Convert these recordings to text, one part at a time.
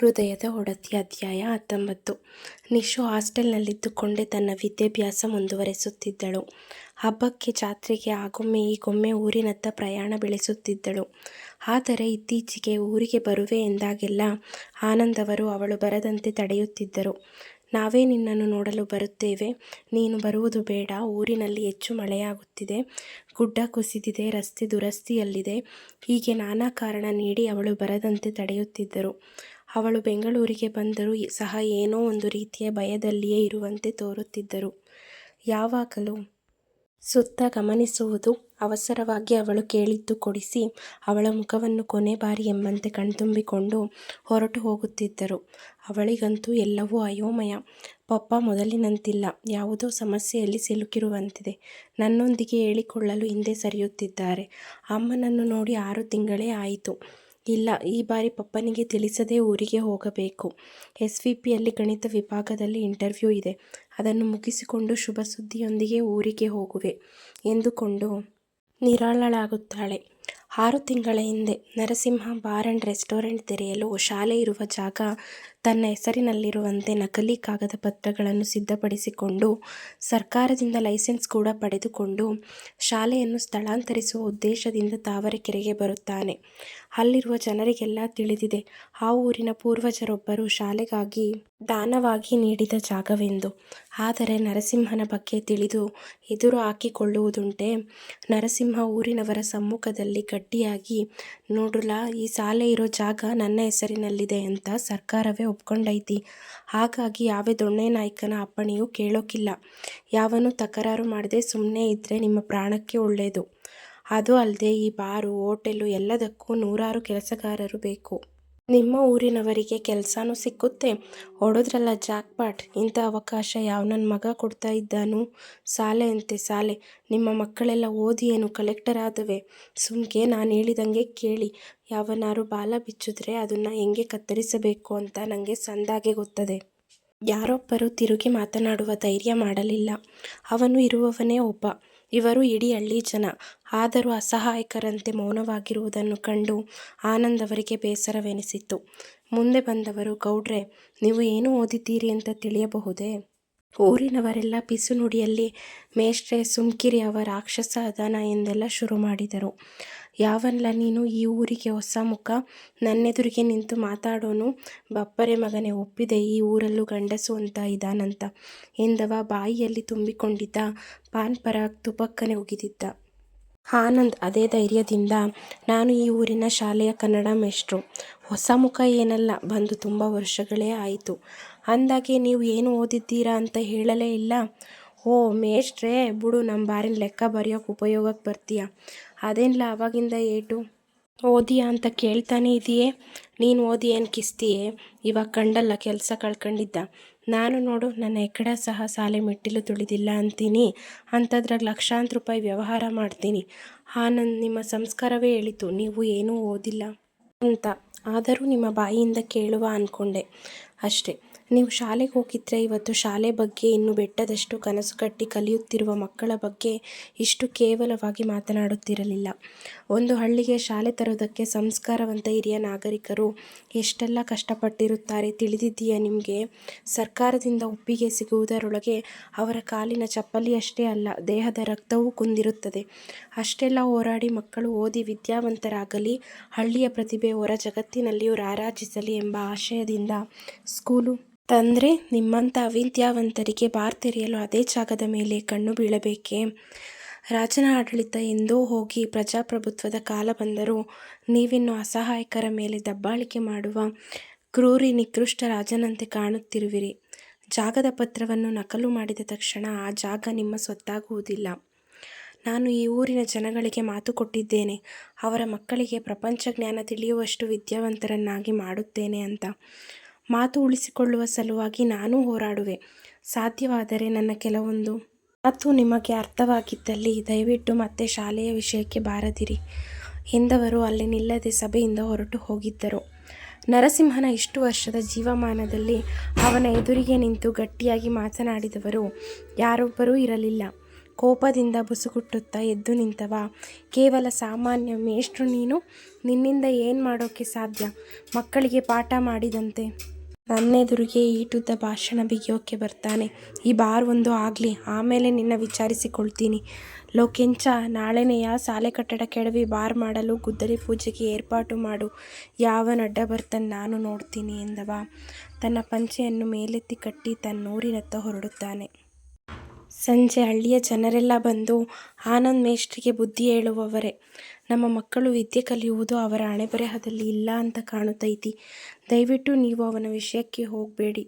ಹೃದಯದ ಒಡತಿ ಅಧ್ಯಾಯ ಹತ್ತೊಂಬತ್ತು ನಿಶು ಹಾಸ್ಟೆಲ್ನಲ್ಲಿದ್ದುಕೊಂಡೇ ತನ್ನ ವಿದ್ಯಾಭ್ಯಾಸ ಮುಂದುವರೆಸುತ್ತಿದ್ದಳು. ಹಬ್ಬಕ್ಕೆ, ಜಾತ್ರೆಗೆ ಆಗೊಮ್ಮೆ ಈಗೊಮ್ಮೆ ಊರಿನತ್ತ ಪ್ರಯಾಣ ಬೆಳೆಸುತ್ತಿದ್ದಳು. ಆದರೆ ಇತ್ತೀಚೆಗೆ ಊರಿಗೆ ಬರುವೆ ಎಂದಾಗೆಲ್ಲ ಆನಂದವರು ಅವಳು ಬರದಂತೆ ತಡೆಯುತ್ತಿದ್ದರು. ನಾವೇ ನಿನ್ನನ್ನು ನೋಡಲು ಬರುತ್ತೇವೆ. ನೀನು ಬರುವುದು ಬೇಡ. ಊರಿನಲ್ಲಿ ಹೆಚ್ಚು ಮಳೆಯಾಗುತ್ತಿದೆ. ಗುಡ್ಡ ಕುಸಿದಿದೆ. ರಸ್ತೆ ದುರಸ್ತಿಯಲ್ಲಿದೆ. ಹೀಗೆ ನಾನಾ ಕಾರಣ ನೀಡಿ ಅವಳು ಬರದಂತೆ ತಡೆಯುತ್ತಿದ್ದರು. ಅವಳು ಬೆಂಗಳೂರಿಗೆ ಬಂದರೂ ಸಹ ಏನೋ ಒಂದು ರೀತಿಯ ಭಯದಲ್ಲಿಯೇ ಇರುವಂತೆ ತೋರುತ್ತಿದ್ದರು. ಯಾವಾಗಲೂ ಸುತ್ತ ಗಮನಿಸುವುದು, ಅವಸರವಾಗಿ ಅವಳು ಕೇಳಿದ್ದು ಕೊಡಿಸಿ, ಅವಳ ಮುಖವನ್ನು ಕೊನೆ ಬಾರಿ ಎಂಬಂತೆ ಕಣ್ತುಂಬಿಕೊಂಡು ಹೊರಟು ಹೋಗುತ್ತಿದ್ದರು. ಅವಳಿಗಂತೂ ಎಲ್ಲವೂ ಅಯೋಮಯ. ಪಪ್ಪ ಮೊದಲಿನಂತಿಲ್ಲ. ಯಾವುದೋ ಸಮಸ್ಯೆಯಲ್ಲಿ ಸಿಲುಕಿರುವಂತಿದೆ. ನನ್ನೊಂದಿಗೆ ಹೇಳಿಕೊಳ್ಳಲು ಹಿಂದೆ ಸರಿಯುತ್ತಿದ್ದಾರೆ. ಅಮ್ಮನನ್ನು ನೋಡಿ ಆರು ತಿಂಗಳೇ ಆಯಿತು. ಇಲ್ಲ, ಈ ಬಾರಿ ಪಪ್ಪನಿಗೆ ತಿಳಿಸದೆ ಊರಿಗೆ ಹೋಗಬೇಕು. ಎಸ್ ವಿ ಪಿಯಲ್ಲಿ ಗಣಿತ ವಿಭಾಗದಲ್ಲಿ ಇಂಟರ್ವ್ಯೂ ಇದೆ. ಅದನ್ನು ಮುಗಿಸಿಕೊಂಡು ಶುಭ ಸುದ್ದಿಯೊಂದಿಗೆ ಊರಿಗೆ ಹೋಗುವೆ ಎಂದುಕೊಂಡು ನಿರಾಳಳಾಗುತ್ತಾಳೆ. ಆರು ತಿಂಗಳ ಹಿಂದೆ ನರಸಿಂಹ ಬಾರ್ ಆ್ಯಂಡ್ ರೆಸ್ಟೋರೆಂಟ್ ತೆರೆಯಲು ಶಾಲೆ ಇರುವ ಜಾಗ ತನ್ನ ಹೆಸರಿನಲ್ಲಿರುವಂತೆ ನಕಲಿ ಕಾಗದ ಪತ್ರಗಳನ್ನು ಸಿದ್ಧಪಡಿಸಿಕೊಂಡು, ಸರ್ಕಾರದಿಂದ ಲೈಸೆನ್ಸ್ ಕೂಡ ಪಡೆದುಕೊಂಡು ಶಾಲೆಯನ್ನು ಸ್ಥಳಾಂತರಿಸುವ ಉದ್ದೇಶದಿಂದ ತಾವರೆಕೆರೆಗೆ ಬರುತ್ತಾನೆ. ಅಲ್ಲಿರುವ ಜನರಿಗೆಲ್ಲ ತಿಳಿದಿದೆ ಆ ಊರಿನ ಪೂರ್ವಜರೊಬ್ಬರು ಶಾಲೆಗಾಗಿ ದಾನವಾಗಿ ನೀಡಿದ ಜಾಗವೆಂದು. ಆದರೆ ನರಸಿಂಹನ ಬಗ್ಗೆ ತಿಳಿದು ಎದುರು ಹಾಕಿಕೊಳ್ಳುವುದುಂಟೆ ನರಸಿಂಹ ಊರಿನವರ ಸಮ್ಮುಖದಲ್ಲಿ ಗಟ್ಟಿಯಾಗಿ ನೋಡುಲ ಈ ಶಾಲೆ ಇರೋ ಜಾಗ ನನ್ನ ಹೆಸರಿನಲ್ಲಿದೆ ಅಂತ ಸರ್ಕಾರವೇ ಒಪ್ಕೊಂಡೈತಿ. ಹಾಗಾಗಿ ಯಾವೇ ದೊಣ್ಣೆನಾಯ್ಕನ ಅಪ್ಪಣೆಯೂ ಕೇಳೋಕಿಲ್ಲ. ಯಾವನು ತಕರಾರು ಮಾಡದೆ ಸುಮ್ಮನೆ ಇದ್ರೆ ನಿಮ್ಮ ಪ್ರಾಣಕ್ಕೆ ಒಳ್ಳೆಯದು ಅದು ಅಲ್ಲದೆ ಈ ಬಾರು, ಹೋಟೆಲು ಎಲ್ಲದಕ್ಕೂ ನೂರಾರು ಕೆಲಸಗಾರರು ಬೇಕು. ನಿಮ್ಮ ಊರಿನವರಿಗೆ ಕೆಲಸನೂ ಸಿಕ್ಕುತ್ತೆ. ಹೊಡೋದ್ರಲ್ಲ ಜಾಕ್ಪಾಟ್ ಇಂಥ ಅವಕಾಶ ಯಾವ ನನ್ನ ಮಗ ಕೊಡ್ತಾ ಇದ್ದಾನು? ಸಾಲೆ ಅಂತೆ ಸಾಲೆ ನಿಮ್ಮ ಮಕ್ಕಳೆಲ್ಲ ಓದಿ ಏನು ಕಲೆಕ್ಟರ್ ಆದವೆ? ಸುಮ್ಕೆ ನಾನೇಳಿದಂಗೆ ಕೇಳಿ. ಯಾವನಾರು ಬಾಲ ಬಿಚ್ಚಿದ್ರೆ ಅದನ್ನು ಹೆಂಗೆ ಕತ್ತರಿಸಬೇಕು ಅಂತ ನನಗೆ ಸಂದಾಗೆ ಗೊತ್ತದೆ. ಯಾರೊಬ್ಬರು ತಿರುಗಿ ಮಾತನಾಡುವ ಧೈರ್ಯ ಮಾಡಲಿಲ್ಲ. ಅವನು ಇರುವವನೇ ಒಬ್ಬ. ಇವರು ಇಡೀ ಹಳ್ಳಿ ಜನ. ಆದರೂ ಅಸಹಾಯಕರಂತೆ ಮೌನವಾಗಿರುವುದನ್ನು ಕಂಡು ಆನಂದ್ ಅವರಿಗೆ ಬೇಸರವೆನಿಸಿತು. ಮುಂದೆ ಬಂದವರು "ಗೌಡ್ರೆ, ನೀವು ಏನು ಓದಿದ್ದೀರಿ ಅಂತ ತಿಳಿಯಬಹುದೇ? ಊರಿನವರೆಲ್ಲ ಪಿಸು "ಮೇಷ್ಟ್ರೇ ಸುಮ್ಕಿರಿ ಅವ ರಾಕ್ಷಸ ಅದಾನ" ಎಂದೆಲ್ಲ ಶುರು ಮಾಡಿದರು. "ಯಾವನ್ಲ ನೀನು ಈ ಊರಿಗೆ ಹೊಸ ಮುಖ, ನನ್ನೆದುರಿಗೆ ನಿಂತು ಮಾತಾಡೋನು? ಬಪ್ಪರೆ ಮಗನೇ ಒಪ್ಪಿದೆ ಈ ಊರಲ್ಲೂ ಗಂಡಸು ಅಂತ ಇದಾನಂತ" ಎಂದವ ಬಾಯಿಯಲ್ಲಿ ತುಂಬಿಕೊಂಡಿದ್ದ ಪಾನ್ ಪರಾಗ್ ತುಪಕ್ಕನೆ ಉಗಿದಿದ್ದ. ಆನಂದ್ ಅದೇ ಧೈರ್ಯದಿಂದ "ನಾನು ಈ ಊರಿನ ಶಾಲೆಯ ಕನ್ನಡ ಮೇಷ್ಟ್ರು. ಹೊಸ ಮುಖ ಏನಲ್ಲ, ಬಂದು ತುಂಬ ವರ್ಷಗಳೇ ಆಯಿತು. ಅಂದ್ಹಾಗೆ ನೀವು ಏನು ಓದಿದ್ದೀರಾ ಅಂತ ಹೇಳಲೇ ಇಲ್ಲ. ಓ ಮೇಷ್ಟ್ರೇ, ಬಿಡು ನಮ್ಮ ಬಾರಿನ ಲೆಕ್ಕ ಬರೆಯೋಕೆ ಉಪಯೋಗಕ್ಕೆ ಬರ್ತೀಯ. ಅದೇನಿಲ್ಲ ಅವಾಗಿಂದ ಏಟು ಓದಿಯಾ ಅಂತ ಕೇಳ್ತಾನೆ ಇದೆಯೇ ನೀನು ಓದಿ ಏನು ಕಿಸ್ತೀಯೇ ಇವಾಗ ಕಂಡಲ್ಲ ಕೆಲಸ ಕಳ್ಕೊಂಡಿದ್ದ ನಾನು ನೋಡು, ನನ್ನ ಎಕ್ಕಡ ಸಹ ಸಾಲೆ ಮೆಟ್ಟಿಲು ತುಳಿದಿಲ್ಲ ಅಂತೀನಿ. ಅಂಥದ್ರಾಗ ಲಕ್ಷಾಂತರ ರೂಪಾಯಿ ವ್ಯವಹಾರ ಮಾಡ್ತೀನಿ. ಆನಂದ್ ನಿಮ್ಮ ಸಂಸ್ಕಾರವೇ ಹೇಳಿತು ನೀವು ಏನೂ ಓದಿಲ್ಲ ಅಂತ. ಆದರೂ ನಿಮ್ಮ ಬಾಯಿಯಿಂದ ಕೇಳುವ ಅಂದ್ಕೊಂಡೆ ಅಷ್ಟೇ. ನೀವು ಶಾಲೆಗೆ ಹೋಗಿದ್ರೆ ಇವತ್ತು ಶಾಲೆ ಬಗ್ಗೆ, ಇನ್ನು ಬೆಟ್ಟದಷ್ಟು ಕನಸು ಕಟ್ಟಿ ಕಲಿಯುತ್ತಿರುವ ಮಕ್ಕಳ ಬಗ್ಗೆ ಇಷ್ಟು ಕೇವಲವಾಗಿ ಮಾತನಾಡುತ್ತಿರಲಿಲ್ಲ. ಒಂದು ಹಳ್ಳಿಗೆ ಶಾಲೆ ತರೋದಕ್ಕೆ ಸಂಸ್ಕಾರವಂತ ಹಿರಿಯ ನಾಗರಿಕರು ಎಷ್ಟೆಲ್ಲ ಕಷ್ಟಪಟ್ಟಿರುತ್ತಾರೆ ತಿಳಿದಿದ್ದೀಯಾ ನಿಮಗೆ ಸರ್ಕಾರದಿಂದ ಒಪ್ಪಿಗೆ ಸಿಗುವುದರೊಳಗೆ ಅವರ ಕಾಲಿನ ಚಪ್ಪಲಿಯಷ್ಟೇ ಅಲ್ಲ ದೇಹದ ರಕ್ತವೂ ಕುಂದಿರುತ್ತದೆ. ಅಷ್ಟೆಲ್ಲ ಹೋರಾಡಿ ಮಕ್ಕಳು ಓದಿ ವಿದ್ಯಾವಂತರಾಗಲಿ, ಹಳ್ಳಿಯ ಪ್ರತಿಭೆ ಹೊರ ಜಗತ್ತಿನಲ್ಲಿಯೂ ರಾರಾಜಿಸಲಿ ಎಂಬ ಆಶಯದಿಂದ ಸ್ಕೂಲು ತಂದ್ರೆ ನಿಮ್ಮಂಥ ಅವಿದ್ಯಾವಂತರಿಗೆ ಬಾರ್ ತೆರೆಯಲು ಅದೇ ಜಾಗದ ಮೇಲೆ ಕಣ್ಣು ಬೀಳಬೇಕೇ? ರಾಜನ ಆಡಳಿತ ಎಂದೋ ಹೋಗಿ ಪ್ರಜಾಪ್ರಭುತ್ವದ ಕಾಲ ಬಂದರೂ ನೀವಿನ್ನು ಅಸಹಾಯಕರ ಮೇಲೆ ದಬ್ಬಾಳಿಕೆ ಮಾಡುವ ಕ್ರೂರಿ ನಿಕೃಷ್ಟ ರಾಜನಂತೆ ಕಾಣುತ್ತಿರುವಿರಿ. ಜಾಗದ ಪತ್ರವನ್ನು ನಕಲು ಮಾಡಿದ ತಕ್ಷಣ ಆ ಜಾಗ ನಿಮ್ಮ ಸ್ವತ್ತಾಗುವುದಿಲ್ಲ. ನಾನು ಈ ಊರಿನ ಜನಗಳಿಗೆ ಮಾತು ಕೊಟ್ಟಿದ್ದೇನೆ. ಅವರ ಮಕ್ಕಳಿಗೆ ಪ್ರಪಂಚ ಜ್ಞಾನ ತಿಳಿಯುವಷ್ಟು ವಿದ್ಯಾವಂತರನ್ನಾಗಿ ಮಾಡುತ್ತೇನೆ ಅಂತ. ಮಾತು ಉಳಿಸಿಕೊಳ್ಳುವ ಸಲುವಾಗಿ ನಾನು ಹೋರಾಡುವೆ. ಸಾಧ್ಯವಾದರೆ ನನ್ನ ಕೆಲವೊಂದು ಮತ್ತು ನಿಮಗೆ ಅರ್ಥವಾಗಿದ್ದಲ್ಲಿ ದಯವಿಟ್ಟು ಮತ್ತೆ ಶಾಲೆಯ ವಿಷಯಕ್ಕೆ ಬಾರದಿರಿ" ಎಂದವರು ಅಲ್ಲಿ ನಿಲ್ಲದೆ ಸಭೆಯಿಂದ ಹೊರಟು ಹೋಗಿದ್ದರು. ನರಸಿಂಹನ ಇಷ್ಟು ವರ್ಷದ ಜೀವಮಾನದಲ್ಲಿ ಅವನ ಎದುರಿಗೆ ನಿಂತು ಗಟ್ಟಿಯಾಗಿ ಮಾತನಾಡಿದವರು ಯಾರೊಬ್ಬರೂ ಇರಲಿಲ್ಲ. ಕೋಪದಿಂದ ಬುಸುಗುಟ್ಟುತ್ತಾ ಎದ್ದು ನಿಂತವ. ಕೇವಲ ಸಾಮಾನ್ಯ ಮೇಷ್ಟ್ರು ನೀನು? ನಿನ್ನಿಂದ ಏನು ಮಾಡೋಕ್ಕೆ ಸಾಧ್ಯ? ಮಕ್ಕಳಿಗೆ ಪಾಠ ಮಾಡಿದಂತೆ ನನ್ನೆದುರಿಗೆ ಈಟುದ್ದ ಭಾಷಣ ಬಿಗಿಯೋಕೆ ಬರ್ತಾನೆ. ಈ ಬಾರ್ ಒಂದು ಆಗಲಿ, ಆಮೇಲೆ ನಿನ್ನ ವಿಚಾರಿಸಿಕೊಳ್ತೀನಿ. ಲೋಕೆಂಚ, ನಾಳೆನೆಯ ಸಾಲೆ ಕಟ್ಟಡ ಕೆಡವಿ ಬಾರ್ ಮಾಡಲು ಗುದ್ದಲಿ ಪೂಜೆಗೆ ಏರ್ಪಾಟು ಮಾಡು. ಯಾವ ನಡ್ಡ ಬರ್ತನ್ ನಾನು ನೋಡ್ತೀನಿ ಎಂದವ ತನ್ನ ಪಂಚೆಯನ್ನು ಮೇಲೆತ್ತಿ ಕಟ್ಟಿ ತನ್ನೂರಿನತ್ತ ಹೊರಡುತ್ತಾನೆ. ಸಂಜೆ ಹಳ್ಳಿಯ ಜನರೆಲ್ಲ ಬಂದು ಆನಂದ್ ಮೇಷ್ಟ್ರಿಗೆ ಬುದ್ಧಿ ಹೇಳುವವರೆ. ನಮ್ಮ ಮಕ್ಕಳು ವಿದ್ಯೆ ಕಲಿಯುವುದು ಅವರ ಹಣೆಬರಹದಲ್ಲಿ ಇಲ್ಲ ಅಂತ ಕಾಣುತ್ತೈತಿ ದಯವಿಟ್ಟು ನೀವು ಅವನ ವಿಷಯಕ್ಕೆ ಹೋಗಬೇಡಿ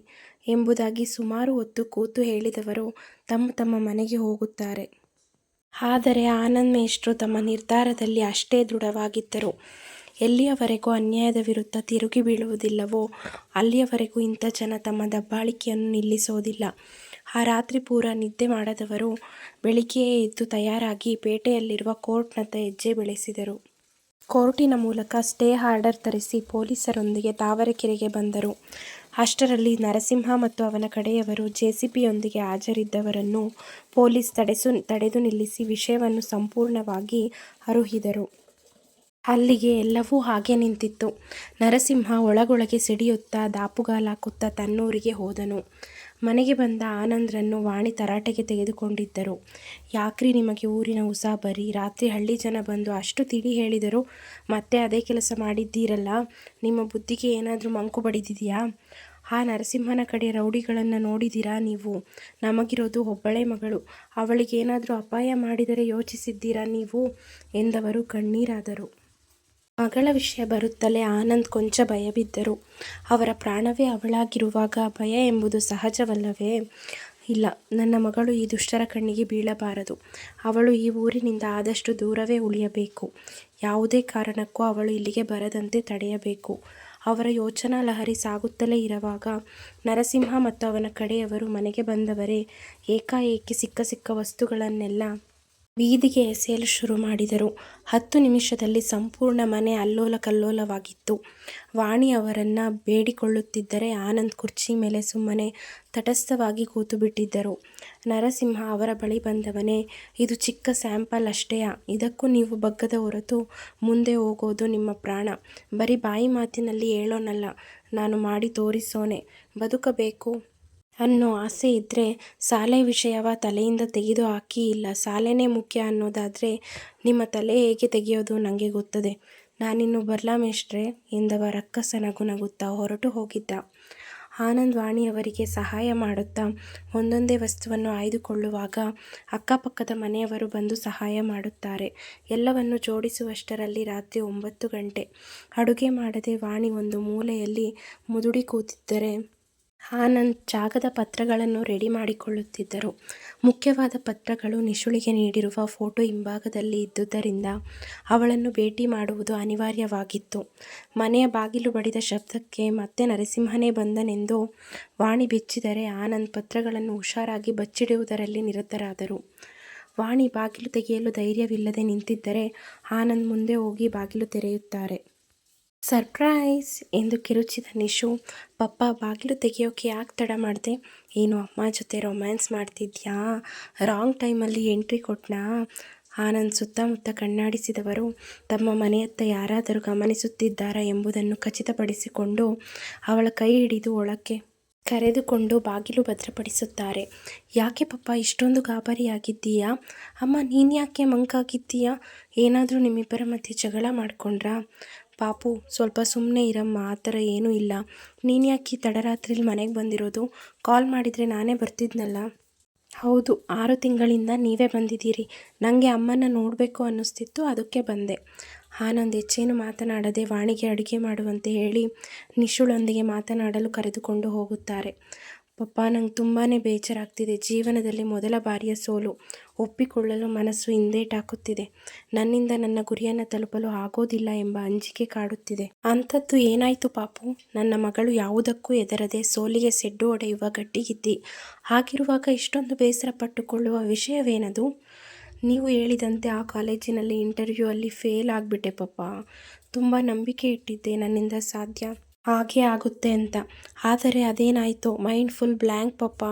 ಎಂಬುದಾಗಿ ಸುಮಾರು ಹೊತ್ತು ಕೂತು ಹೇಳಿದವರು ತಮ್ಮ ತಮ್ಮ ಮನೆಗೆ ಹೋಗುತ್ತಾರೆ. ಆದರೆ ಆನಂದ್ ಮೇಷ್ಟ್ರು ತಮ್ಮ ನಿರ್ಧಾರದಲ್ಲಿ ಅಷ್ಟೇ ದೃಢವಾಗಿದ್ದರು. ಎಲ್ಲಿಯವರೆಗೂ ಅನ್ಯಾಯದ ವಿರುದ್ಧ ತಿರುಗಿ ಬೀಳುವುದಿಲ್ಲವೋ, ಅಲ್ಲಿಯವರೆಗೂ ಇಂಥ ಜನ ತಮ್ಮ ದಬ್ಬಾಳಿಕೆಯನ್ನು ನಿಲ್ಲಿಸೋದಿಲ್ಲ. ಆ ರಾತ್ರಿ ಪೂರ ನಿದ್ದೆ ಮಾಡದವರು ಬೆಳಿಗ್ಗೆಯೇ ಎದ್ದು ತಯಾರಾಗಿ ಪೇಟೆಯಲ್ಲಿರುವ ಕೋರ್ಟ್ನತ್ತ ಹೆಜ್ಜೆ ಬೆಳೆಸಿದರು. ಕೋರ್ಟಿನ ಮೂಲಕ ಸ್ಟೇ ಆರ್ಡರ್ ತರಿಸಿ ಪೊಲೀಸರೊಂದಿಗೆ ತಾವರೆಕೆರೆಗೆ ಬಂದರು. ಅಷ್ಟರಲ್ಲಿ ನರಸಿಂಹ ಮತ್ತು ಅವನ ಕಡೆಯವರು ಜೆಸಿಬಿಯೊಂದಿಗೆ ಹಾಜರಿದ್ದವರನ್ನು ಪೊಲೀಸ್ ತಡೆಸು, ತಡೆದು ನಿಲ್ಲಿಸಿ ವಿಷಯವನ್ನು ಸಂಪೂರ್ಣವಾಗಿ ಅರುಹಿದರು. ಅಲ್ಲಿಗೆ ಎಲ್ಲವೂ ಹಾಗೆ ನಿಂತಿತ್ತು. ನರಸಿಂಹ ಒಳಗೊಳಗೆ ಸಿಡಿಯುತ್ತಾ ದಾಪುಗಾಲಾಕುತ್ತಾ ತನ್ನೂರಿಗೆ ಹೋದನು. ಮನೆಗೆ ಬಂದ ಆನಂದ್ರನ್ನು ವಾಣಿ ತರಾಟೆಗೆ ತೆಗೆದುಕೊಂಡಿದ್ದರು. ಯಾಕ್ರಿ ನಿಮಗೆ ಊರಿನ ಉಸಾಬರಿ, ರಾತ್ರಿ ಹಳ್ಳಿ ಜನ ಬಂದು ಅಷ್ಟು ತಿಳಿ ಹೇಳಿದರು ಮತ್ತೆ ಅದೇ ಕೆಲಸ ಮಾಡಿದ್ದೀರಲ್ಲ, ನಿಮ್ಮ ಬುದ್ಧಿಗೆ ಏನಾದರೂ ಮಂಕು ಬಡಿದಿದೆಯಾ? ಆ ನರಸಿಂಹನ ಕಡೆ ರೌಡಿಗಳನ್ನು ನೋಡಿದಿರಾ ನೀವು? ನಮಗಿರೋದು ಒಬ್ಬಳೆ ಮಗಳು, ಅವಳಿಗೇನಾದರೂ ಅಪಾಯ ಮಾಡಿದರೆ ಯೋಚಿಸಿದ್ದೀರಾ ನೀವು ಎಂದವರು ಕಣ್ಣೀರಾದರು. ಮಗಳ ವಿಷಯ ಬರುತ್ತಲೇ ಆನಂದ್ ಕೊಂಚ ಭಯಬಿದ್ದರು. ಅವರ ಪ್ರಾಣವೇ ಅವಳಾಗಿರುವಾಗ ಭಯ ಎಂಬುದು ಸಹಜವಲ್ಲವೇ? ಇಲ್ಲ, ನನ್ನ ಮಗಳು ಈ ದುಷ್ಟರ ಕಣ್ಣಿಗೆ ಬೀಳಬಾರದು. ಅವಳು ಈ ಊರಿನಿಂದ ಆದಷ್ಟು ದೂರವೇ ಉಳಿಯಬೇಕು. ಯಾವುದೇ ಕಾರಣಕ್ಕೂ ಅವಳು ಇಲ್ಲಿಗೆ ಬರದಂತೆ ತಡೆಯಬೇಕು. ಅವರ ಯೋಚನಾ ಲಹರಿ ಸಾಗುತ್ತಲೇ ಇರುವಾಗ ನರಸಿಂಹ ಮತ್ತು ಅವನ ಕಡೆಯವರು ಮನೆಗೆ ಬಂದವರೇ ಏಕಾಏಕಿ ಸಿಕ್ಕ ಸಿಕ್ಕ ವಸ್ತುಗಳನ್ನೆಲ್ಲ ಬೀದಿಗೆ ಎಸೆಯಲು ಶುರು ಮಾಡಿದರು. ಹತ್ತು ನಿಮಿಷದಲ್ಲಿ ಸಂಪೂರ್ಣ ಮನೆ ಅಲ್ಲೋಲ ಕಲ್ಲೋಲವಾಗಿತ್ತು. ವಾಣಿ ಅವರನ್ನು ಬೇಡಿಕೊಳ್ಳುತ್ತಿದ್ದರೆ ಆನಂದ್ ಕುರ್ಚಿ ಮೇಲೆ ಸುಮ್ಮನೆ ತಟಸ್ಥವಾಗಿ ಕೂತುಬಿಟ್ಟಿದ್ದರು. ನರಸಿಂಹ ಅವರ ಬಳಿ ಬಂದವನೇ ಇದು ಚಿಕ್ಕ ಸ್ಯಾಂಪಲ್ ಅಷ್ಟೇ ಇದಕ್ಕೂ ನೀವು ಬಗ್ಗದ ಹೊರತು ಮುಂದೆ ಹೋಗೋದು ನಿಮ್ಮ ಪ್ರಾಣ. ಬರೀ ಬಾಯಿ ಮಾತಿನಲ್ಲಿ ಹೇಳೋನಲ್ಲ, ನಾನು ಮಾಡಿ ತೋರಿಸೋನೆ. ಬದುಕಬೇಕು ಅನ್ನೋ ಆಸೆ ಇದ್ದರೆ ಶಾಲೆ ವಿಷಯವ ತಲೆಯಿಂದ ತೆಗೆದು ಹಾಕಿ ಇಲ್ಲ ಶಾಲೆನೇ ಮುಖ್ಯ ಅನ್ನೋದಾದರೆ ನಿಮ್ಮ ತಲೆ ಹೇಗೆ ತೆಗೆಯೋದು ನನಗೆ ಗೊತ್ತದೆ. ನಾನಿನ್ನು ಬರ್ಲಾ ಮೇಷ್ಟ್ರೆ ಎಂದವ ರಕ್ಕಸ ನಗು ನಗುತ್ತಾ ಹೊರಟು ಹೋಗಿದ್ದ. ಆನಂದ್ ವಾಣಿಯವರಿಗೆ ಸಹಾಯ ಮಾಡುತ್ತಾ ಒಂದೊಂದೇ ವಸ್ತುವನ್ನು ಆಯ್ದುಕೊಳ್ಳುವಾಗ ಅಕ್ಕಪಕ್ಕದ ಮನೆಯವರು ಬಂದು ಸಹಾಯ ಮಾಡುತ್ತಾರೆ. ಎಲ್ಲವನ್ನು ಜೋಡಿಸುವಷ್ಟರಲ್ಲಿ ರಾತ್ರಿ ಒಂಬತ್ತು ಗಂಟೆ. ಅಡುಗೆ ಮಾಡದೆ ವಾಣಿ ಒಂದು ಮೂಲೆಯಲ್ಲಿ ಮುದುಡಿ ಕೂತಿದ್ದರೆ ಆನಂದ್ ಜಾಗದ ಪತ್ರಗಳನ್ನು ರೆಡಿ ಮಾಡಿಕೊಳ್ಳುತ್ತಿದ್ದರು. ಮುಖ್ಯವಾದ ಪತ್ರಗಳು ನಿಶುಳಿಗೆ ನೀಡಿರುವ ಫೋಟೋ ಹಿಂಭಾಗದಲ್ಲಿ ಇದ್ದುದರಿಂದ ಅವಳನ್ನು ಭೇಟಿ ಮಾಡುವುದು ಅನಿವಾರ್ಯವಾಗಿತ್ತು. ಮನೆಯ ಬಾಗಿಲು ಬಡಿದ ಶಬ್ದಕ್ಕೆ ಮತ್ತೆ ನರಸಿಂಹನೇ ಬಂದನೆಂದು ವಾಣಿ ಬೆಚ್ಚಿದರೆ ಆನಂದ್ ಪತ್ರಗಳನ್ನು ಹುಷಾರಾಗಿ ಬಚ್ಚಿಡುವುದರಲ್ಲಿ ನಿರತರಾದರು. ವಾಣಿ ಬಾಗಿಲು ತೆಗೆಯಲು ಧೈರ್ಯವಿಲ್ಲದೆ ನಿಂತಿದ್ದರೆ ಆನಂದ್ ಮುಂದೆ ಹೋಗಿ ಬಾಗಿಲು ತೆರೆಯುತ್ತಾರೆ. ಸರ್ಪ್ರೈಸ್ ಎಂದು ಕಿರುಚಿದ ನಿಶು, ಪಪ್ಪ, ಬಾಗಿಲು ತೆಗೆಯೋಕೆ ಯಾಕೆ ತಡ ಮಾಡಿದೆ ಏನು, ಅಮ್ಮ ಜೊತೆ ರೊಮ್ಯಾನ್ಸ್ ಮಾಡ್ತಿದ್ಯಾ? ರಾಂಗ್ ಟೈಮಲ್ಲಿ ಎಂಟ್ರಿ ಕೊಟ್ನಾ? ಆನಂದ್ ಸುತ್ತಮುತ್ತ ಕಣ್ಣಾಡಿಸಿದವರು, ತಮ್ಮ ಮನೆಯತ್ತ ಯಾರಾದರೂ ಗಮನಿಸುತ್ತಿದ್ದಾರಾ ಎಂಬುದನ್ನು ಖಚಿತಪಡಿಸಿಕೊಂಡು ಅವಳ ಕೈ ಹಿಡಿದು ಒಳಕ್ಕೆ ಕರೆದುಕೊಂಡು ಬಾಗಿಲು ಭದ್ರಪಡಿಸುತ್ತಾರೆ. ಯಾಕೆ ಪಪ್ಪ, ಇಷ್ಟೊಂದು ಗಾಬರಿಯಾಗಿದ್ದೀಯಾ? ಅಮ್ಮ, ನೀನು ಯಾಕೆ ಮಂಕಾಗಿದ್ದೀಯಾ? ಏನಾದರೂ ನಿಮ್ಮಿಬ್ಬರ ಮಧ್ಯೆ ಜಗಳ ಮಾಡ್ಕೊಂಡ್ರಾ? ಪಾಪು ಸ್ವಲ್ಪ ಸುಮ್ಮನೆ ಇರಮ್ಮ ಆ ಥರ ಏನೂ ಇಲ್ಲ. ನೀನ್ಯಾಕೀ ತಡರಾತ್ರಿಲಿ ಮನೆಗೆ ಬಂದಿರೋದು? ಕಾಲ್ ಮಾಡಿದರೆ ನಾನೇ ಬರ್ತಿದ್ನಲ್ಲ. ಹೌದು, ಆರು ತಿಂಗಳಿಂದ ನೀವೇ ಬಂದಿದ್ದೀರಿ. ನನಗೆ ಅಮ್ಮನ ನೋಡಬೇಕು ಅನ್ನಿಸ್ತಿತ್ತು ಅದಕ್ಕೆ ಬಂದೆ. ಆನಂದ್ ಹೆಚ್ಚೇನು ಮಾತನಾಡದೆ ವಾಣಿಗೆ ಅಡುಗೆ ಮಾಡುವಂತೆ ಹೇಳಿ ನಿಶುಳೊಂದಿಗೆ ಮಾತನಾಡಲು ಕರೆದುಕೊಂಡು ಹೋಗುತ್ತಾರೆ. ಪಪ್ಪಾ ನಂಗೆ ತುಂಬಾ ಬೇಜಾರಾಗ್ತಿದೆ. ಜೀವನದಲ್ಲಿ ಮೊದಲ ಬಾರಿಯ ಸೋಲು. ಒಪ್ಪಿಕೊಳ್ಳಲು ಮನಸ್ಸು ಹಿಂದೇಟಾಕುತ್ತಿದೆ. ನನ್ನಿಂದ ನನ್ನ ಗುರಿಯನ್ನು ತಲುಪಲು ಆಗೋದಿಲ್ಲ ಎಂಬ ಅಂಜಿಕೆ ಕಾಡುತ್ತಿದೆ. ಅಂಥದ್ದು ಏನಾಯಿತು ಪಾಪು? ನನ್ನ ಮಗಳು ಯಾವುದಕ್ಕೂ ಎದರದೆ ಸೋಲಿಗೆ ಸೆಡ್ಡು ಹೊಡೆಯುವ ಗಟ್ಟಿಗಿದ್ದಿ ಹಾಗಿರುವಾಗ ಇಷ್ಟೊಂದು ಬೇಸರ ಪಟ್ಟುಕೊಳ್ಳುವ ವಿಷಯವೇನದು? ನೀವು ಹೇಳಿದಂತೆ ಆ ಕಾಲೇಜಿನಲ್ಲಿ ಇಂಟರ್ವ್ಯೂ ಅಲ್ಲಿ ಫೇಲ್ ಆಗಿಬಿಟ್ಟೆ ಪಪ್ಪ ತುಂಬ ನಂಬಿಕೆ ಇಟ್ಟಿದ್ದೆ ನನ್ನಿಂದ ಸಾಧ್ಯ ಹಾಗೆ ಆಗುತ್ತೆ ಅಂತ. ಆದರೆ ಅದೇನಾಯಿತು? ಮೈಂಡ್ ಫುಲ್ ಬ್ಲ್ಯಾಂಕ್ ಪಪ್ಪ.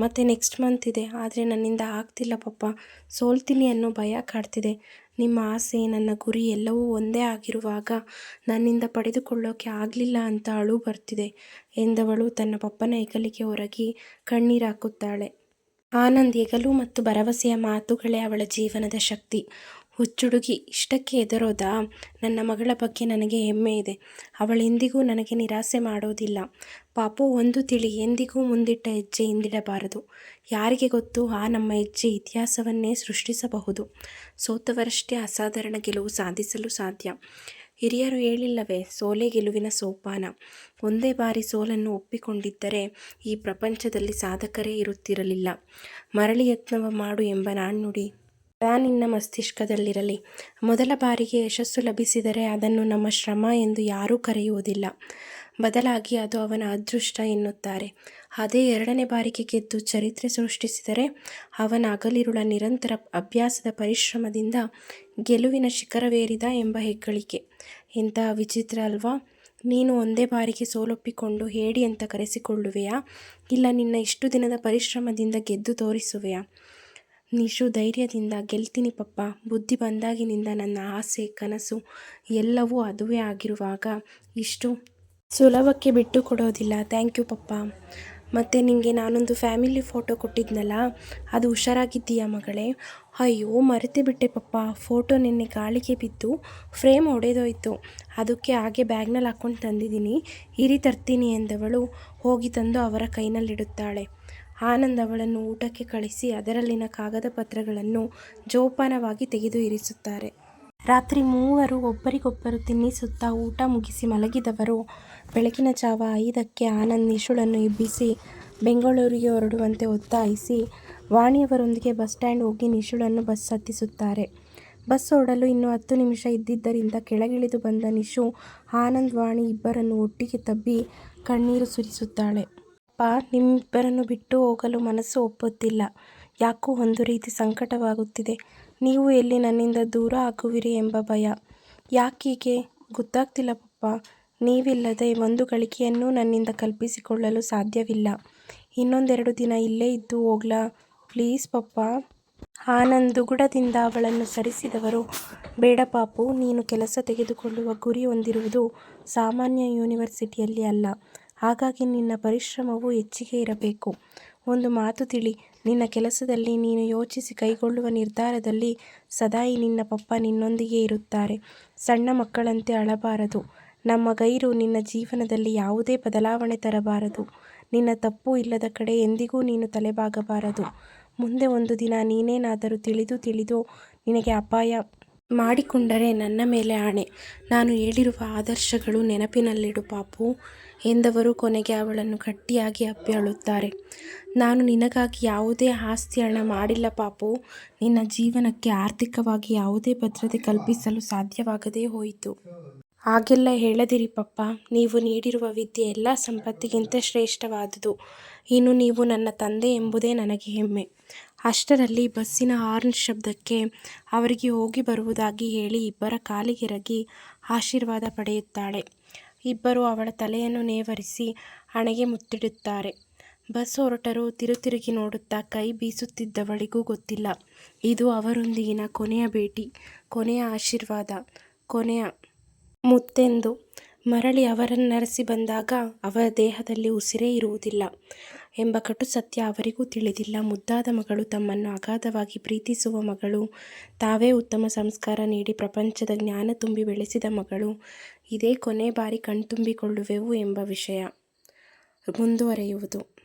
ಮತ್ತು ನೆಕ್ಸ್ಟ್ ಮಂತ್ ಇದೆ. ಆದರೆ ನನ್ನಿಂದ ಆಗ್ತಿಲ್ಲ ಪಪ್ಪ. ಸೋಲ್ತೀನಿ ಅನ್ನೋ ಭಯ ಕಾಡ್ತಿದೆ. ನಿಮ್ಮ ಆಸೆ, ನನ್ನ ಗುರಿ ಎಲ್ಲವೂ ಒಂದೇ ಆಗಿರುವಾಗ ನನ್ನಿಂದ ಪಡೆದುಕೊಳ್ಳೋಕೆ ಆಗಲಿಲ್ಲ ಅಂತ ಅಳು ಬರ್ತಿದೆ ಎಂದವಳು ತನ್ನ ಪಪ್ಪನ ಹೆಗಲಿಗೆ ಹೊರಗಿ ಕಣ್ಣೀರು ಹಾಕುತ್ತಾಳೆ. ಆನಂದ್ ಹೆಗಲು ಮತ್ತು ಭರವಸೆಯ ಮಾತುಗಳೇ ಅವಳ ಜೀವನದ ಶಕ್ತಿ. ಹುಚ್ಚುಡುಗಿ ಇಷ್ಟಕ್ಕೆ ಹೆದರೋದಾ? ನನ್ನ ಮಗಳ ಬಗ್ಗೆ ನನಗೆ ಹೆಮ್ಮೆ ಇದೆ. ಅವಳೆಂದಿಗೂ ನನಗೆ ನಿರಾಸೆ ಮಾಡೋದಿಲ್ಲ. ಪಾಪು ಒಂದು ತಿಳಿ ಎಂದಿಗೂ ಮುಂದಿಟ್ಟ ಹೆಜ್ಜೆ ಹಿಂದಿಡಬಾರದು. ಯಾರಿಗೆ ಗೊತ್ತು ಆ ನಮ್ಮ ಹೆಜ್ಜೆ ಇತಿಹಾಸವನ್ನೇ ಸೃಷ್ಟಿಸಬಹುದು. ಸೋತವರಷ್ಟೇ ಅಸಾಧಾರಣ ಗೆಲುವು ಸಾಧಿಸಲು ಸಾಧ್ಯ. ಹಿರಿಯರು ಹೇಳಿಲ್ಲವೇ, ಸೋಲೆ ಗೆಲುವಿನ ಸೋಪಾನ. ಒಂದೇ ಬಾರಿ ಸೋಲನ್ನು ಒಪ್ಪಿಕೊಂಡಿದ್ದರೆ ಈ ಪ್ರಪಂಚದಲ್ಲಿ ಸಾಧಕರೇ ಇರುತ್ತಿರಲಿಲ್ಲ. ಮರಳಿ ಯತ್ನವ ಮಾಡು ಎಂಬ ನಾಣ್ಣುಡಿ ನಿನ್ನ ಮಸ್ತಿಷ್ಕದಲ್ಲಿರಲಿ. ಮೊದಲ ಬಾರಿಗೆ ಯಶಸ್ಸು ಲಭಿಸಿದರೆ ಅದನ್ನು ನಮ್ಮ ಶ್ರಮ ಎಂದು ಯಾರೂ ಕರೆಯುವುದಿಲ್ಲ. ಬದಲಾಗಿ ಅದು ಅವನ ಅದೃಷ್ಟ ಎನ್ನುತ್ತಾರೆ. ಅದೇ ಎರಡನೇ ಬಾರಿಗೆ ಗೆದ್ದು ಚರಿತ್ರೆ ಸೃಷ್ಟಿಸಿದರೆ ಅವನ ಅಗಲಿರುಳ ನಿರಂತರ ಅಭ್ಯಾಸದ ಪರಿಶ್ರಮದಿಂದ ಗೆಲುವಿನ ಶಿಖರವೇರಿದ ಎಂಬ ಹೆಗ್ಗಳಿಕೆ. ಇಂತಹ ವಿಚಿತ್ರ ಅಲ್ವಾ? ನೀನು ಒಂದೇ ಬಾರಿಗೆ ಸೋಲೊಪ್ಪಿಕೊಂಡು ಹೇಡಿ ಅಂತ ಕರೆಸಿಕೊಳ್ಳುವೆಯಾ? ಇಲ್ಲ ನಿನ್ನ ಇಷ್ಟು ದಿನದ ಪರಿಶ್ರಮದಿಂದ ಗೆದ್ದು ತೋರಿಸುವೆಯಾ? ನಿಶು ಧೈರ್ಯದಿಂದ ಗೆಲ್ತೀನಿ ಪಪ್ಪ. ಬುದ್ಧಿ ಬಂದಾಗಿನಿಂದ ನನ್ನ ಆಸೆ, ಕನಸು ಎಲ್ಲವೂ ಅದುವೇ ಆಗಿರುವಾಗ ಇಷ್ಟು ಸುಲಭಕ್ಕೆ ಬಿಟ್ಟು ಕೊಡೋದಿಲ್ಲ ಥ್ಯಾಂಕ್ ಯು ಪಪ್ಪ. ಮತ್ತು ನಿಮಗೆ ನಾನೊಂದು ಫ್ಯಾಮಿಲಿ ಫೋಟೋ ಕೊಟ್ಟಿದ್ನಲ್ಲ, ಅದು ಹುಷಾರಾಗಿದ್ದೀಯ ಮಗಳೇ? ಅಯ್ಯೋ, ಮರೆತೇ ಬಿಟ್ಟೆ ಪಪ್ಪ. ಫೋಟೋ ನಿನ್ನೆ ಗಾಳಿಗೆ ಬಿದ್ದು ಫ್ರೇಮ್ ಒಡೆದೋಯ್ತು. ಅದಕ್ಕೆ ಹಾಗೆ ಬ್ಯಾಗ್ನಲ್ಲಿ ಹಾಕ್ಕೊಂಡು ತಂದಿದ್ದೀನಿ. ಇರಿ ತರ್ತೀನಿ ಎಂದವಳು ಹೋಗಿ ತಂದು ಅವರ ಕೈನಲ್ಲಿಡುತ್ತಾಳೆ. ಆನಂದ್ ಅವಳನ್ನು ಊಟಕ್ಕೆ ಕಳಿಸಿ ಅದರಲ್ಲಿನ ಕಾಗದ ಪತ್ರಗಳನ್ನು ಜೋಪಾನವಾಗಿ ತೆಗೆದು ಇರಿಸುತ್ತಾರೆ. ರಾತ್ರಿ ಮೂವರು ಒಬ್ಬರಿಗೊಬ್ಬರು ತಿನ್ನಿಸುತ್ತಾ ಊಟ ಮುಗಿಸಿ ಮಲಗಿದವರು ಬೆಳಗಿನ ಜಾವ ಐದಕ್ಕೆ ಆನಂದ್ ನಿಶುಳನ್ನು ಎಬ್ಬಿಸಿ ಬೆಂಗಳೂರಿಗೆ ಹೊರಡುವಂತೆ ಒತ್ತಾಯಿಸಿ ವಾಣಿಯವರೊಂದಿಗೆ ಬಸ್ ಸ್ಟ್ಯಾಂಡ್ ಹೋಗಿ ನಿಶುಳನ್ನು ಬಸ್ ಹತ್ತಿಸುತ್ತಾರೆ. ಬಸ್ ಓಡಲು ಇನ್ನೂ ಹತ್ತು ನಿಮಿಷ ಇದ್ದಿದ್ದರಿಂದ ಕೆಳಗಿಳಿದು ಬಂದ ನಿಶು, ಆನಂದ್, ವಾಣಿ ಇಬ್ಬರನ್ನು ಒಟ್ಟಿಗೆ ತಬ್ಬಿ ಕಣ್ಣೀರು ಸುರಿಸುತ್ತಾಳೆ. ಅಪ್ಪ, ನಿಮ್ಮಿಬ್ಬರನ್ನು ಬಿಟ್ಟು ಹೋಗಲು ಮನಸ್ಸು ಒಪ್ಪುತ್ತಿಲ್ಲ. ಯಾಕೋ ಒಂದು ರೀತಿ ಸಂಕಟವಾಗುತ್ತಿದೆ. ನೀವು ಎಲ್ಲಿ ನನ್ನಿಂದ ದೂರ ಆಗುವಿರಿ ಎಂಬ ಭಯ. ಯಾಕೀಗೆ? ಗೊತ್ತಾಗ್ತಿಲ್ಲ ಪಪ್ಪ. ನೀವಿಲ್ಲದೆ ಒಂದು ಗಳಿಕೆಯನ್ನೂ ನನ್ನಿಂದ ಕಲ್ಪಿಸಿಕೊಳ್ಳಲು ಸಾಧ್ಯವಿಲ್ಲ. ಇನ್ನೊಂದೆರಡು ದಿನ ಇಲ್ಲೇ ಇದ್ದು ಹೋಗ್ಲಾ? ಪ್ಲೀಸ್ ಪಪ್ಪ. ಆನಂದ್ ದುಗುಡದಿಂದ ಅವಳನ್ನು ಸರಿಸಿದವರು, ಬೇಡ ಪಾಪು, ನೀನು ಕೆಲಸ ತೆಗೆದುಕೊಳ್ಳುವ ಗುರಿ ಹೊಂದಿರುವುದು ಸಾಮಾನ್ಯ ಯೂನಿವರ್ಸಿಟಿಯಲ್ಲಿ ಅಲ್ಲ. ಹಾಗಾಗಿ ನಿನ್ನ ಪರಿಶ್ರಮವು ಹೆಚ್ಚಿಗೆ ಇರಬೇಕು. ಒಂದು ಮಾತು ತಿಳಿ. ನಿನ್ನ ಕೆಲಸದಲ್ಲಿ ನೀನು ಯೋಚಿಸಿ ಕೈಗೊಳ್ಳುವ ನಿರ್ಧಾರದಲ್ಲಿ ಸದಾಯಿ ನಿನ್ನ ಪಪ್ಪ ನಿನ್ನೊಂದಿಗೆ ಇರುತ್ತಾರೆ. ಸಣ್ಣ ಮಕ್ಕಳಂತೆ ಅಳಬಾರದು. ನಮ್ಮ ಗೈರು ನಿನ್ನ ಜೀವನದಲ್ಲಿ ಯಾವುದೇ ಬದಲಾವಣೆ ತರಬಾರದು. ನಿನ್ನ ತಪ್ಪು ಇಲ್ಲದ ಕಡೆ ಎಂದಿಗೂ ನೀನು ತಲೆಬಾಗಬಾರದು. ಮುಂದೆ ಒಂದು ದಿನ ನೀನೇನಾದರೂ ತಿಳಿದು ತಿಳಿದು ನಿನಗೆ ಅಪಾಯ ಮಾಡಿಕೊಂಡರೆ ನನ್ನ ಮೇಲೆ ಆಣೆ. ನಾನು ಹೇಳಿರುವ ಆದರ್ಶಗಳು ನೆನಪಿನಲ್ಲಿಡು ಪಾಪು. ಎಂದವರು ಕೊನೆಗೆ ಅವಳನ್ನು ಗಟ್ಟಿಯಾಗಿ ಅಪ್ಪಿಯಳುತ್ತಾರೆ. ನಾನು ನಿನಗಾಗಿ ಯಾವುದೇ ಆಸ್ತಿ ಹಣ ಮಾಡಿಲ್ಲ ಪಾಪು. ನಿನ್ನ ಜೀವನಕ್ಕೆ ಆರ್ಥಿಕವಾಗಿ ಯಾವುದೇ ಭದ್ರತೆ ಕಲ್ಪಿಸಲು ಸಾಧ್ಯವಾಗದೇ ಹೋಯಿತು. ಹಾಗೆಲ್ಲ ಹೇಳದಿರಿ ಪಪ್ಪ. ನೀವು ನೀಡಿರುವ ವಿದ್ಯೆ ಎಲ್ಲ ಸಂಪತ್ತಿಗಿಂತ ಶ್ರೇಷ್ಠವಾದುದು. ಇನ್ನು ನೀವು ನನ್ನ ತಂದೆ ಎಂಬುದೇ ನನಗೆ ಹೆಮ್ಮೆ. ಅಷ್ಟರಲ್ಲಿ ಬಸ್ಸಿನ ಹಾರ್ನ್ ಶಬ್ದಕ್ಕೆ ಅವರಿಗೆ ಹೋಗಿ ಬರುವುದಾಗಿ ಹೇಳಿ ಇಬ್ಬರ ಕಾಲಿಗೆರಗಿ ಆಶೀರ್ವಾದ ಪಡೆಯುತ್ತಾಳೆ. ಇಬ್ಬರು ಅವಳ ತಲೆಯನ್ನು ನೇವರಿಸಿ ಹಣೆಗೆ ಮುತ್ತಿಡುತ್ತಾರೆ. ಬಸ್ ಹೊರಟರು ತಿರುತಿರುಗಿ ನೋಡುತ್ತಾ ಕೈ ಬೀಸುತ್ತಿದ್ದವಳಿಗೂ ಗೊತ್ತಿಲ್ಲ. ಇದು ಅವರೊಂದಿಗಿನ ಕೊನೆಯ ಭೇಟಿ, ಕೊನೆಯ ಆಶೀರ್ವಾದ, ಕೊನೆಯ ಮುತ್ತೆಂದು. ಮರಳಿ ಅವರನ್ನರಸಿ ಬಂದಾಗ ಅವರ ದೇಹದಲ್ಲಿ ಉಸಿರೇ ಇರುವುದಿಲ್ಲ ಎಂಬ ಕಟು ಸತ್ಯ ಅವರಿಗೂ ತಿಳಿದಿಲ್ಲ. ಮುದ್ದಾದ ಮಗಳು ತಮ್ಮನ್ನು ಅಗಾಧವಾಗಿ ಪ್ರೀತಿಸುವ ಮಗಳು, ತಾವೇ ಉತ್ತಮ ಸಂಸ್ಕಾರ ನೀಡಿ ಪ್ರಪಂಚದ ಜ್ಞಾನ ತುಂಬಿ ಬೆಳೆಸಿದ ಮಗಳು ಇದೇ ಕೊನೆ ಬಾರಿ ಕಣ್ತುಂಬಿಕೊಳ್ಳುವೆವು ಎಂಬ ವಿಷಯ. ಮುಂದುವರೆಯುವುದು.